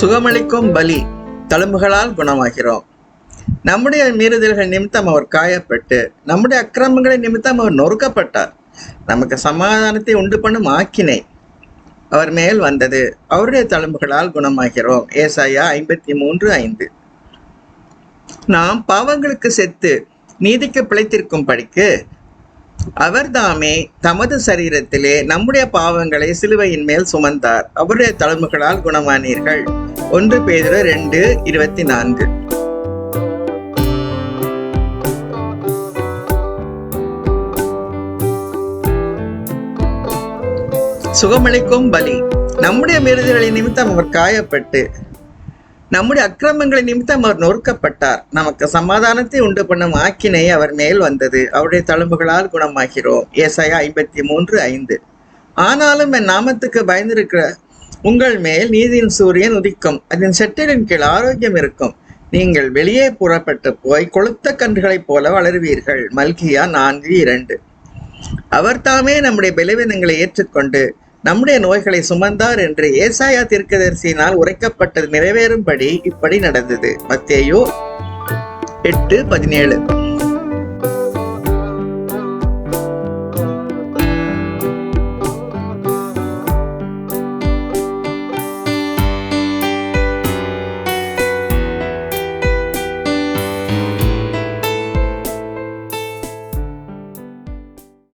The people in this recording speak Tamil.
சுகமளிக்கும் பலி தழும்புகளால் குணமாகிறோம். நம்முடைய மீறுதல்கள் நிமித்தம் அவர் காயப்பட்டு நம்முடைய அக்கிரமங்களை நிமித்தம் அவர் நொறுக்கப்பட்டார். நமக்கு சமாதானத்தை உண்டு பண்ணும் ஆக்கினை அவர் மேல் வந்தது. அவருடைய தழும்புகளால் குணமாகிறோம். ஏசாயா ஐம்பத்தி மூன்று ஐந்து. நாம் பாவங்களுக்கு செத்து நீதிக்கு பிழைத்திருக்கும் படிக்கு அவர்தாமே தமது சரீரத்திலே நம்முடைய பாவங்களை சிலுவையின் மேல் சுமந்தார். அவருடைய தழும்புகளால் குணமானீர்கள். ஒன்று பேதுரு ரெண்டு இருபத்தி நான்கு. சுகமளிக்கும் பலி. நம்முடைய மிருதுகளை நிமித்தம் அவர் காயப்பட்டு நம்முடைய அக்கிரமங்களை நிமித்தம் அவர் நொறுக்கப்பட்டார். நமக்கு சமாதானத்தை உண்டு பண்ணும் ஆக்கினை அவர் மேல் வந்தது. அவருடைய தழும்புகளால் குணமாகிறோம். ஏசாயா ஐம்பத்தி மூன்று ஐந்து. ஆனாலும் என் நாமத்துக்கு பயந்திருக்கிற உங்கள் மேல் நீதியின் சூரியன் உதிக்கும். அதன் செட்டிலின் கீழ் ஆரோக்கியம் இருக்கும். நீங்கள் வெளியே புறப்பட்டு போய் கொளுத்த கன்றுகளைப் போல வளருவீர்கள். மல்கியா நான்கு இரண்டு. அவர் தாமே நம்முடைய பலவீனங்களை ஏற்றுக்கொண்டு நம்முடைய நோய்களை சுமந்தார் என்று ஏசாயா தீர்க்கதரிசியினால் உரைக்கப்பட்டது நிறைவேறும்படி இப்படி நடந்தது. மத்தேயோ எட்டு பதினேழு.